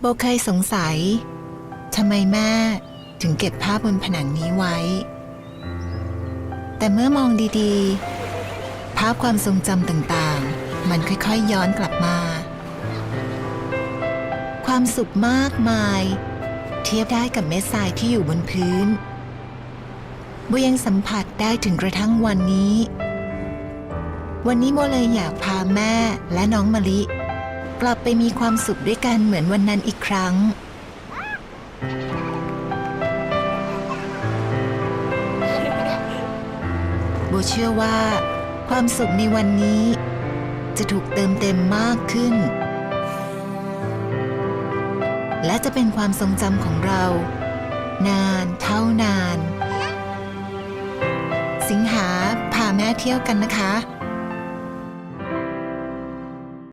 โบเคยสงสัยทำไมแม่ถึงเก็บภาพบนผนังนี้ไว้ แต่เมื่อมองดีๆ ภาพความทรงจำต่างๆ มันค่อยๆย้อนกลับมา ความสุขมากมาย เทียบได้กับเม็ดทรายที่อยู่บนพื้นโบยังสัมผัสได้ถึงกระทั่งวันนี้ วันนี้โบเลยอยากพาแม่และน้องมะลิ กลับไปมีความสุขด้วยกันเหมือนวันนั้นอีกครั้ง โบเชื่อว่า ความสุขในวันนี้ จะถูกเติมเต็มมากขึ้น และจะเป็นความทรงจำของเรา นานเท่านาน สิงหาพาแม่เที่ยวกันนะคะ